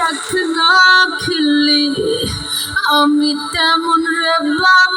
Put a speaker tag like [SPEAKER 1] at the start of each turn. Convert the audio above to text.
[SPEAKER 1] সাথ না খেললে আমি তেমন রে বাবা